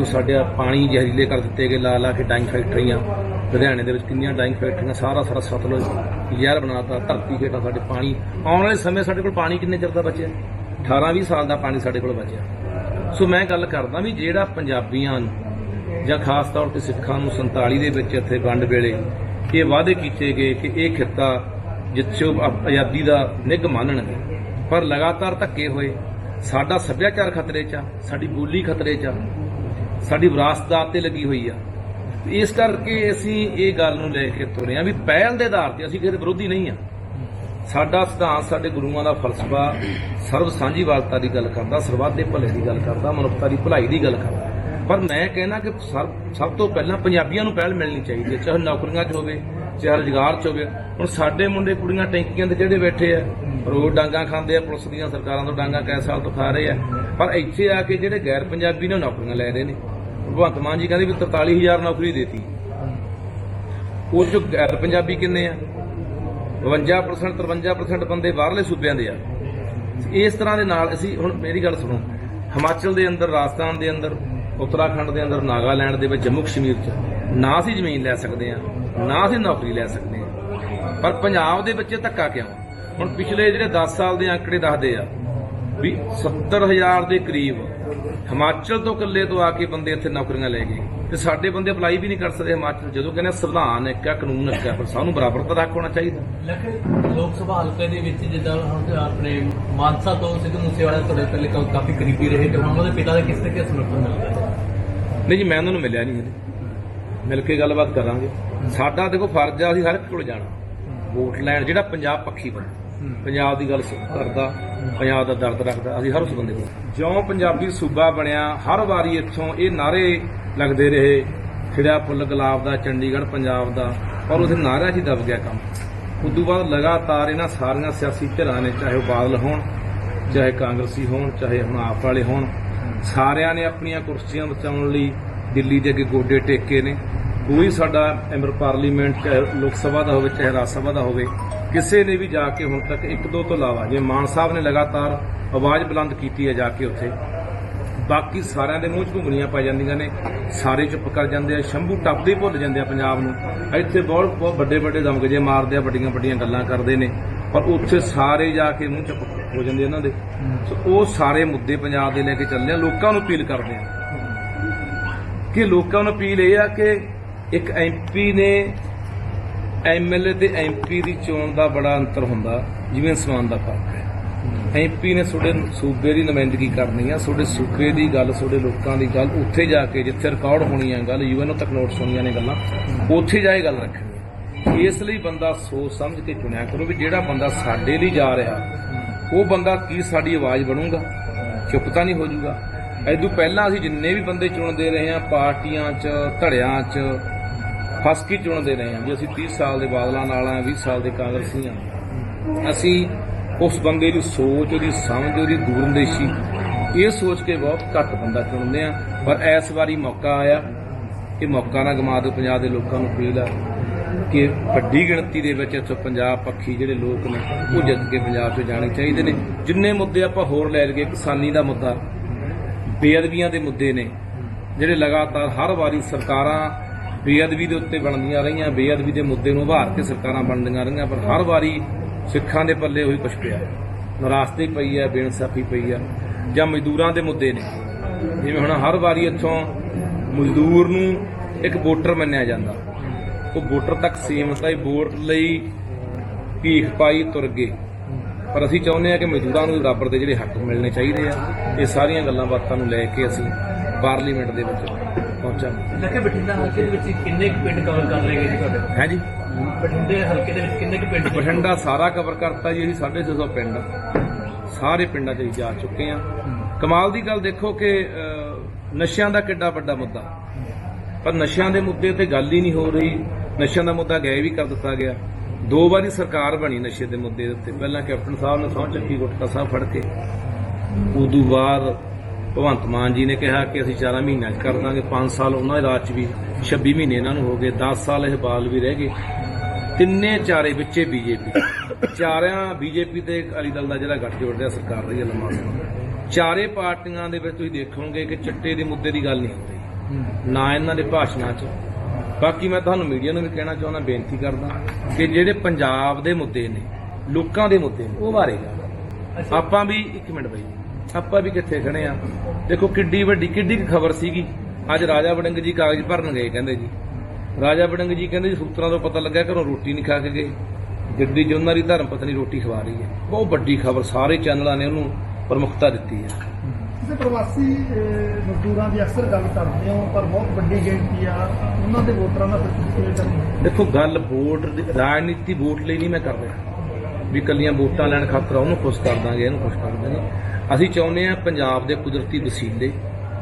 ਜੋ ਸਾਡੇ ਪਾਣੀ ਜ਼ਹਿਰੀਲੇ ਕਰ ਦਿੱਤੇ ਗਏ ਲਾ ਲਾ ਕੇ ਡਾਈਂਗ ਫੈਕਟਰੀਆਂ। ਲੁਧਿਆਣੇ ਦੇ ਵਿੱਚ ਕਿੰਨੀਆਂ ਡਾਈਂਗ ਫੈਕਟਰੀਆਂ, ਸਾਰਾ ਸਾਰਾ ਸਤਲੁਜ ਜ਼ਹਿਰ ਬਣਾਤਾ, ਧਰਤੀ ਹੇਠਾਂ ਸਾਡੇ ਪਾਣੀ। ਆਉਣ ਵਾਲੇ ਸਮੇਂ ਸਾਡੇ ਕੋਲ ਪਾਣੀ ਕਿੰਨੇ ਚਿਰ ਦਾ ਬਚਿਆ? 18 20 ਸਾਲ ਦਾ ਪਾਣੀ ਸਾਡੇ ਕੋਲ ਬਚਿਆ। ਸੋ ਮੈਂ ਗੱਲ ਕਰਦਾ ਵੀ ਜਿਹੜਾ ਪੰਜਾਬੀਆਂ ਨੂੰ ਜਾਂ ਖਾਸ ਤੌਰ ਤੇ ਸਿੱਖਾਂ ਨੂੰ 47 ਦੇ ਵਿੱਚ ਇੱਥੇ ਵੰਡ ਵੇਲੇ ਇਹ ਵਾਅਦੇ ਕੀਤੇ ਗਏ ਕਿ ਇਹ ਖਿੱਤਾ ਜਿੱਥੇ ਆਜ਼ਾਦੀ ਦਾ ਨਿੱਘ ਮੰਨਣਗੇ। ਪਰ ਲਗਾਤਾਰ ਧੱਕੇ ਹੋਏ। ਸਾਡਾ ਸੱਭਿਆਚਾਰ ਖਤਰੇ 'ਚ ਆ, ਸਾਡੀ ਬੋਲੀ ਖਤਰੇ 'ਚ ਆ। ਸਾਡੀ ਵਿਰਾਸਤ ਦਾ ਤੇ ਲੱਗੀ ਹੋਈ ਆ। ਇਸ ਕਰਕੇ ਅਸੀਂ ਇਹ ਗੱਲ ਨੂੰ ਲੈ ਕੇ ਤੁਰੇ ਆ ਵੀ ਪਹਿਲ ਦੇ ਆਧਾਰ ਤੇ ਅਸੀਂ ਕਿਸੇ ਵਿਰੋਧੀ ਨਹੀਂ ਆ। ਸਾਡਾ ਸਿਧਾਂਤ, ਸਾਡੇ ਗੁਰੂਆਂ ਦਾ ਫਲਸਫਾ ਸਰਬ ਸਾਂਝੀਵਾਲਤਾ ਦੀ ਗੱਲ ਕਰਦਾ, ਸਰਬੱਤ ਦੇ ਭਲੇ ਦੀ ਗੱਲ ਕਰਦਾ, ਮਨੁੱਖਤਾ ਦੀ ਭਲਾਈ ਦੀ ਗੱਲ ਕਰਦਾ। ਪਰ ਮੈਂ ਕਹਿਣਾ ਕਿ ਸਭ ਸਭ ਤੋਂ ਪਹਿਲਾਂ ਪੰਜਾਬੀਆਂ ਨੂੰ ਪਹਿਲ ਮਿਲਣੀ ਚਾਹੀਦੀ ਹੈ, ਚਾਹੇ ਨੌਕਰੀਆਂ 'ਚ ਹੋਵੇ ਚਾਰ ਰੁਜ਼ਗਾਰ 'ਚ ਹੋ ਗਿਆ। ਹੁਣ ਸਾਡੇ ਮੁੰਡੇ ਕੁੜੀਆਂ ਟੈਂਕੀਆਂ ਤੇ ਜਿਹੜੇ ਬੈਠੇ ਆ, ਰੋਜ਼ ਡਾਂਗਾ ਖਾਂਦੇ ਆ, ਪੁਲਿਸ ਦੀਆਂ ਸਰਕਾਰਾਂ ਤੋਂ ਡਾਂਗਾ ਕੈ ਸਾਲ ਤੋਂ ਖਾ ਰਹੇ ਆ। ਪਰ ਇੱਥੇ ਆ ਕੇ ਜਿਹੜੇ ਗੈਰ ਪੰਜਾਬੀ ਨੇ ਨੌਕਰੀਆਂ ਲੈ ਰਹੇ ਨੇ। ਭਗਵੰਤ ਮਾਨ ਜੀ ਕਹਿੰਦੇ ਵੀ 43000 ਨੌਕਰੀ ਦੇਤੀ। ਉਹ 'ਚੋਂ ਗੈਰ ਪੰਜਾਬੀ ਕਿੰਨੇ ਆ? 52% 53% ਬੰਦੇ ਬਾਹਰਲੇ ਸੂਬਿਆਂ ਦੇ ਆ। ਇਸ ਤਰ੍ਹਾਂ ਦੇ ਨਾਲ ਅਸੀਂ, ਹੁਣ ਮੇਰੀ ਗੱਲ ਸੁਣੋ। ਹਿਮਾਚਲ ਦੇ ਅੰਦਰ, ਰਾਜਸਥਾਨ ਦੇ ਅੰਦਰ, ਉੱਤਰਾਖੰਡ ਦੇ ਅੰਦਰ, ਨਾਗਾਲੈਂਡ ਦੇ ਵਿੱਚ, ਜੰਮੂ ਕਸ਼ਮੀਰ 'ਚ ਨਾ ਅਸੀਂ ਜ਼ਮੀਨ ਲੈ ਸਕਦੇ ਆ ਨਾ ਅਸੀਂ ਨੌਕਰੀ ਲੈ ਸਕਦੇ ਆ ਪਰ ਪੰਜਾਬ ਦੇ ਇਹ ਧੱਕਾ ਕਿਉਂ? ਹੁਣ ਪਿਛਲੇ ਜਿਹੜੇ 10 ਸਾਲ ਦੇ ਅੰਕੜੇ ਦੱਸਦੇ ਆ ਵੀ 70000 ਦੇ ਕਰੀਬ ਹਿਮਾਚਲ ਤੋਂ ਇਕੱਲੇ ਤੋਂ ਆ ਕੇ ਬੰਦੇ ਇੱਥੇ ਨੌਕਰੀਆਂ ਲੈ ਗਏ। ਤੇ ਸਾਡੇ ਬੰਦੇ ਅਪਲਾਈ ਵੀ ਨਹੀਂ ਕਰ ਸਕਦੇ ਹਿਮਾਚਲ। ਜਦੋਂ ਕਹਿੰਦੇ ਸੰਵਿਧਾਨ ਇੱਕ ਆ ਕਾਨੂੰਨ ਇੱਕ ਆ ਪਰ ਸਾਨੂੰ ਬਰਾਬਰ ਦਾ ਹੱਕ ਹੋਣਾ ਚਾਹੀਦਾ। ਲੋਕ ਸਭਾ ਹਲਕੇ ਦੇ ਵਿੱਚ ਜਿੱਦਾਂ ਹੁਣ ਤੇ ਆਪਣੇ ਮਾਨਸਾ ਤੋਂ ਸਿੱਧੂ ਮੂਸੇਵਾਲਾ ਤੁਹਾਡੇ ਪਹਿਲੇ ਕਾਫੀ ਕਰੀਬੀ ਰਹੇ ਤੇ ਹੁਣ ਉਹਦੇ ਪਿਤਾ ਦਾ ਕਿਸ ਤਰੀਕੇ ਸਮਰਥਨ ਮਿਲਦਾ ਨਹੀਂ ਜੀ ਮੈਂ ਉਹਨਾਂ ਨੂੰ ਮਿਲਿਆ ਨਹੀਂ ਹਲੇ ਮਿਲ ਕੇ ਗੱਲਬਾਤ ਕਰਾਂਗੇ। ਸਾਡਾ ਦੇਖੋ ਫਰਜ਼ ਆ ਅਸੀਂ ਹਰ ਇੱਕ ਕੋਲ ਜਾਣਾ। ਵੋਟ ਲੈਣ ਜਿਹੜਾ ਪੰਜਾਬ ਪੱਖੀ ਬੰਦਾ ਪੰਜਾਬ ਦੀ ਗੱਲ ਕਰਦਾ ਪੰਜਾਬ ਦਾ ਦਰਦ ਰੱਖਦਾ ਅਸੀਂ ਹਰ ਉਸ ਬੰਦੇ ਕੋਲ। ਜਿਉਂ ਪੰਜਾਬੀ ਸੂਬਾ ਬਣਿਆ ਹਰ ਵਾਰੀ ਇੱਥੋਂ ਇਹ ਨਾਰੇ ਲੱਗਦੇ ਰਹੇ ਖਿੜਿਆ ਫੁੱਲ ਗੁਲਾਬ ਦਾ ਚੰਡੀਗੜ੍ਹ ਪੰਜਾਬ ਦਾ ਪਰ ਉਹਦੇ ਨਾਰਿਆਂ 'ਚ ਹੀ ਦਬ ਗਿਆ ਕੰਮ। ਉਦੋਂ ਬਾਅਦ ਲਗਾਤਾਰ ਇਹਨਾਂ ਸਾਰੀਆਂ ਸਿਆਸੀ ਧਿਰਾਂ ਨੇ ਚਾਹੇ ਉਹ ਬਾਦਲ ਹੋਣ ਚਾਹੇ ਕਾਂਗਰਸੀ ਹੋਣ ਚਾਹੇ ਹੁਣ ਆਪ ਵਾਲੇ ਹੋਣ ਸਾਰਿਆਂ ਨੇ ਆਪਣੀਆਂ ਕੁਰਸੀਆਂ ਬਚਾਉਣ ਲਈ ਦਿੱਲੀ ਦੇ ਅੱਗੇ ਗੋਡੇ ਟੇਕੇ ਨੇ। ਕੋਈ ਸਾਡਾ ਮੈਂਬਰ ਪਾਰਲੀਮੈਂਟ ਚਾਹੇ ਲੋਕ ਸਭਾ ਦਾ ਹੋਵੇ, ਚਾਹੇ ਰਾਜ ਸਭਾ ਦਾ ਹੋਵੇ, ਕਿਸੇ ਨੇ ਵੀ ਜਾ ਕੇ ਹੁਣ ਤੱਕ ਇੱਕ ਦੋ ਤੋਂ ਇਲਾਵਾ ਜੇ ਮਾਨ ਸਾਹਿਬ ਨੇ ਲਗਾਤਾਰ ਆਵਾਜ਼ ਬੁਲੰਦ ਕੀਤੀ ਹੈ ਜਾ ਕੇ ਉੱਥੇ, ਬਾਕੀ ਸਾਰਿਆਂ ਦੇ ਮੂੰਹ 'ਚ ਘੁੰਗਣੀਆਂ ਪੈ ਜਾਂਦੀਆਂ ਨੇ, ਸਾਰੇ ਚੁੱਪ ਕਰ ਜਾਂਦੇ ਆ, ਸ਼ੰਭੂ ਟੱਪਦੇ ਭੁੱਲ ਜਾਂਦੇ ਆ ਪੰਜਾਬ ਨੂੰ। ਇੱਥੇ ਬਹੁਤ ਬਹੁਤ ਵੱਡੇ ਵੱਡੇ ਦਮਗਜੇ ਮਾਰਦੇ ਆ, ਵੱਡੀਆਂ ਵੱਡੀਆਂ ਗੱਲਾਂ ਕਰਦੇ ਨੇ, ਪਰ ਉੱਥੇ ਸਾਰੇ ਜਾ ਕੇ ਮੂੰਹ ਚੁੱਪ ਹੋ ਜਾਂਦੇ ਇਹਨਾਂ ਦੇ। ਸੋ ਉਹ ਸਾਰੇ ਮੁੱਦੇ ਪੰਜਾਬ ਦੇ ਲੈ ਕੇ ਚੱਲਦੇ ਆ, ਲੋਕਾਂ ਨੂੰ ਅਪੀਲ ਕਰਦੇ ਆ। ਕਿ ਲੋਕਾਂ ਨੂੰ ਅਪੀਲ ਇਹ ਆ ਕਿ ਇੱਕ ਐਮਪੀ ਨੇ ਐਮਐਲਏ ਤੇ ਐਮਪੀ ਦੀ ਚੋਣ ਦਾ ਬੜਾ ਅੰਤਰ ਹੁੰਦਾ, ਜਿਵੇਂ ਸਮਾਨ ਦਾ ਫ਼ਰਕ ਹੈ। ਐਮਪੀ ਨੇ ਤੁਹਾਡੇ ਸੂਬੇ ਦੀ ਨੁਮਾਇੰਦਗੀ ਕਰਨੀ ਆ, ਤੁਹਾਡੇ ਸੂਬੇ ਦੀ ਗੱਲ, ਤੁਹਾਡੇ ਲੋਕਾਂ ਦੀ ਗੱਲ, ਉੱਥੇ ਜਾ ਕੇ ਜਿੱਥੇ ਰਿਕਾਰਡ ਹੋਣੀ ਆ ਗੱਲ ਯੂਐਨਓ ਤੱਕ ਨੋਟਸ ਹੋਣੀਆਂ ਨੇ ਗੱਲਾਂ, ਉੱਥੇ ਜਾ ਕੇ ਗੱਲ ਰੱਖਣੀ ਇਸ ਲਈ ਬੰਦਾ ਸੋਚ ਸਮਝ ਕੇ ਚੁਣਿਆ ਕਰੋ ਵੀ ਜਿਹੜਾ ਬੰਦਾ ਸਾਡੇ ਲਈ ਜਾ ਰਿਹਾ, ਉਹ ਬੰਦਾ ਕੀ ਸਾਡੀ ਆਵਾਜ਼ ਬਣੂਗਾ, ਚੁੱਪ ਤਾਂ ਨਹੀਂ ਹੋ ਜਾਊਗਾ ਐਦੋਂ ਪਹਿਲਾਂ ਅਸੀਂ ਜਿੰਨੇ ਵੀ ਬੰਦੇ ਚੁਣਦੇ ਰਹੇ ਹਾਂ ਪਾਰਟੀਆਂ 'ਚ, ਧੜਿਆਂ 'ਚ ਫਸ ਕੇ ਚੁਣਦੇ ਰਹੇ ਹਾਂ ਜੇ ਅਸੀਂ 30 ਸਾਲ ਦੇ ਬਾਦਲਾਂ ਨਾਲ ਆ 20 ਸਾਲ ਦੇ ਕਾਂਗਰਸੀ ਹਾਂ। ਅਸੀਂ ਉਸ ਬੰਦੇ ਦੀ ਸੋਚ, ਉਹਦੀ ਸਮਝ, ਉਹਦੀ ਦੂਰੰਦੇਸ਼ੀ, ਇਹ ਸੋਚ ਕੇ ਬਹੁਤ ਘੱਟ ਬੰਦਾ ਚੁਣਦੇ ਆ ਪਰ ਇਸ ਵਾਰੀ ਮੌਕਾ ਆਇਆ ਇਹ ਮੌਕਾ ਨਾ ਗਵਾ ਦਿਓ, ਪੰਜਾਬ ਦੇ ਲੋਕਾਂ ਨੂੰ ਅਪੀਲ ਆ ਕਿ ਵੱਡੀ ਗਿਣਤੀ ਦੇ ਵਿੱਚ ਇੱਥੋਂ ਪੰਜਾਬ ਪੱਖੀ ਜਿਹੜੇ ਲੋਕ ਨੇ, ਉਹ ਜਿੱਤ ਕੇ ਪੰਜਾਬ 'ਚ ਜਾਣੇ ਚਾਹੀਦੇ ਨੇ। ਜਿੰਨੇ ਮੁੱਦੇ ਆਪਾਂ ਹੋਰ ਲੈ ਲਈਏ ਕਿਸਾਨੀ ਦਾ ਮੁੱਦਾ, ਬੇਅਦਬੀਆਂ ਦੇ ਮੁੱਦੇ ਨੇ, ਜਿਹੜੇ ਲਗਾਤਾਰ ਹਰ ਵਾਰੀ ਸਰਕਾਰਾਂ ਬੇਅਦਬੀ ਦੇ ਉੱਤੇ ਬਣਦੀਆਂ ਰਹੀਆਂ, ਬੇਅਦਬੀ ਦੇ ਮੁੱਦੇ ਨੂੰ ਉਭਾਰ ਕੇ ਸਰਕਾਰਾਂ ਬਣਦੀਆਂ ਰਹੀਆਂ, ਪਰ ਹਰ ਵਾਰੀ ਸਿੱਖਾਂ ਦੇ ਪੱਲੇ ਉਹੀ ਕੁਛ ਪਿਆ। ਨਰਾਸਤੇ ਪਈ ਆ ਬੇਇਨਸਾਫੀ ਪਈ ਆ ਜਾਂ ਮਜ਼ਦੂਰਾਂ ਦੇ ਮੁੱਦੇ ਨੇ। ਜਿਵੇਂ ਹੁਣ ਹਰ ਵਾਰੀ ਇੱਥੋਂ ਮਜ਼ਦੂਰ ਨੂੰ ਇੱਕ ਵੋਟਰ ਮੰਨਿਆ ਜਾਂਦਾ। ਉਹ ਵੋਟਰ ਤੱਕ ਸੀਮਤ ਹੈ, ਵੋਟ ਲਈ ਭੀਖ ਪਾਈ ਤੁਰ ਗਏ। ਪਰ ਅਸੀਂ ਚਾਹੁੰਦੇ ਹਾਂ ਕਿ ਮਜ਼ਦੂਰਾਂ ਨੂੰ ਵੀ ਬਰਾਬਰ ਦੇ ਜਿਹੜੇ ਹੱਕ ਮਿਲਣੇ ਚਾਹੀਦੇ ਆ, ਇਹ ਸਾਰੀਆਂ ਗੱਲਾਂ ਬਾਤਾਂ ਨੂੰ ਲੈ ਕੇ ਅਸੀਂ ਪਾਰਲੀਮੈਂਟ ਦੇ ਵਿੱਚ ਪਹੁੰਚਾਂਗੇ ਲੇਕਿਨ ਬਠਿੰਡਾ ਹਲਕੇ ਦੇ ਵਿੱਚ ਕਿੰਨੇ ਕੁ ਪਿੰਡ ਕਵਰ ਕਰ ਲਏ ਗਏ ਜੀ ਤੁਹਾਡੇ? ਹੈ ਜੀ? ਬਠਿੰਡੇ ਹਲਕੇ ਦੇ ਵਿੱਚ ਕਿੰਨੇ ਕੁ ਪਿੰਡ ਬਠਿੰਡਾ ਸਾਰਾ ਕਵਰ ਕਰਤਾ ਜੀ ਅਸੀਂ 650 ਪਿੰਡ। ਸਾਰੇ ਪਿੰਡਾਂ 'ਚ ਅਸੀਂ ਜਾ ਚੁੱਕੇ ਆ ਕਮਾਲ ਦੀ ਗੱਲ ਦੇਖੋ ਕਿ ਨਸ਼ਿਆਂ ਦਾ ਕਿੱਡਾ ਵੱਡਾ ਮੁੱਦਾ। ਪਰ ਨਸ਼ਿਆਂ ਦੇ ਮੁੱਦੇ ਤੇ ਗੱਲ ਹੀ ਨਹੀਂ ਹੋ ਰਹੀ। ਨਸ਼ਿਆਂ ਦਾ ਮੁੱਦਾ ਗਾਇਬ ਹੀ ਕਰ ਦਿੱਤਾ ਗਿਆ। ਦੋ ਵਾਰੀ ਸਰਕਾਰ ਬਣੀ ਨਸ਼ੇ ਦੇ ਮੁੱਦੇ ਉੱਤੇ। ਪਹਿਲਾਂ ਕੈਪਟਨ ਸਾਹਿਬ ਨੇ ਸਹੁੰ ਚੱਕੀ ਗੁਟਕਾ ਸਾਹਿਬ ਫੜ ਕੇ। ਉਦੋਂ ਬਾਅਦ ਭਗਵੰਤ ਮਾਨ ਜੀ ਨੇ ਕਿਹਾ ਕਿ ਅਸੀਂ 4 ਮਹੀਨਿਆਂ 'ਚ ਕਰ ਦਾਂਗੇ 5 ਸਾਲ ਉਹਨਾਂ ਦੇ ਰਾਜ 'ਚ ਵੀ 26 ਮਹੀਨੇ ਇਹਨਾਂ ਨੂੰ ਹੋ ਗਏ 10 ਸਾਲ ਇਹ ਬਾਲ ਵੀ ਰਹਿ ਗਏ। ਤਿੰਨੇ ਚਾਰੇ ਵਿੱਚੇ ਬੀਜੇਪੀ। ਚਾਰਿਆਂ ਬੀਜੇਪੀ ਤੇ ਅਕਾਲੀ ਦਲ ਦਾ ਜਿਹੜਾ ਗੱਠਜੋੜ ਰਿਹਾ, ਸਰਕਾਰ ਰਹੀ ਹੈ ਲੰਮਾ ਸਮਾਂ। ਚਾਰੇ ਪਾਰਟੀਆਂ ਦੇ ਵਿੱਚ ਤੁਸੀਂ ਦੇਖੋਗੇ ਕਿ ਚਿੱਟੇ ਦੇ ਮੁੱਦੇ ਦੀ ਗੱਲ ਨਹੀਂ ਹੁੰਦੀ। ਨਾ ਇਹਨਾਂ ਦੇ ਭਾਸ਼ਣਾਂ 'ਚ। ਬਾਕੀ ਮੈਂ ਤੁਹਾਨੂੰ ਮੀਡੀਆ ਨੂੰ ਵੀ ਕਹਿਣਾ ਚਾਹੁੰਦਾ, ਬੇਨਤੀ ਕਰਦਾ ਕਿ ਜਿਹੜੇ ਪੰਜਾਬ ਦੇ ਮੁੱਦੇ ਨੇ, ਲੋਕਾਂ ਦੇ ਮੁੱਦੇ ਨੇ, ਉਹ ਬਾਰੇ ਗੱਲ। ਆਪਾਂ ਵੀ ਇੱਕ ਮਿੰਟ ਬਾਈ ਆਪਾਂ ਵੀ ਕਿੱਥੇ ਖੜੇ ਆ? ਦੇਖੋ ਕਿੱਡੀ ਵੱਡੀ ਕਿੱਡੀ ਖਬਰ ਸੀਗੀ। ਅੱਜ ਰਾਜਾ ਵੜਿੰਗ ਜੀ ਕਾਗਜ਼ ਭਰਨ ਗਏ ਕਹਿੰਦੇ ਜੀ। ਰਾਜਾ ਵੜਿੰਗ ਜੀ ਕਹਿੰਦੇ ਜੀ ਸੂਤਰਾਂ ਤੋਂ ਪਤਾ ਲੱਗਾ ਘਰੋਂ ਰੋਟੀ ਨਹੀਂ ਖਾ ਕੇ ਗਏ। ਗੱਡੀ 'ਚ ਉਹਨਾਂ ਦੀ ਧਰਮ ਪਤਨੀ ਰੋਟੀ ਖਵਾ ਰਹੀ ਹੈ। ਬਹੁਤ ਵੱਡੀ ਖਬਰ ਸਾਰੇ ਚੈਨਲਾਂ ਨੇ ਉਹਨੂੰ ਪ੍ਰਮੁਖਤਾ ਦਿੱਤੀ ਹੈ। ਤੁਸੀਂ ਪ੍ਰਵਾਸੀ ਮਜ਼ਦੂਰਾਂ ਦੀ ਅਕਸਰ ਗੱਲ ਕਰਦੇ ਹੋ ਪਰ ਬਹੁਤ ਵੱਡੀ ਗਿਣਤੀ ਆ। ਉਹਨਾਂ ਦੇ ਵੋਟਰਾਂ ਦਾ ਦੇਖੋ ਗੱਲ ਵੋਟ ਰਾਜਨੀਤੀ ਵੋਟ ਲਈ ਨਹੀਂ ਮੈਂ ਕਰ ਰਿਹਾ। ਵੀ ਕੱਲੀਆਂ ਵੋਟਾਂ ਲੈਣ ਖਾਤਰ ਉਹਨੂੰ ਖੁਸ਼ ਕਰ ਦਾਂਗੇ ਇਹਨੂੰ ਖੁਸ਼ ਕਰ ਦਾਂਗੇ। ਅਸੀਂ ਚਾਹੁੰਦੇ ਆ ਪੰਜਾਬ ਦੇ ਕੁਦਰਤੀ ਵਸੀਲੇ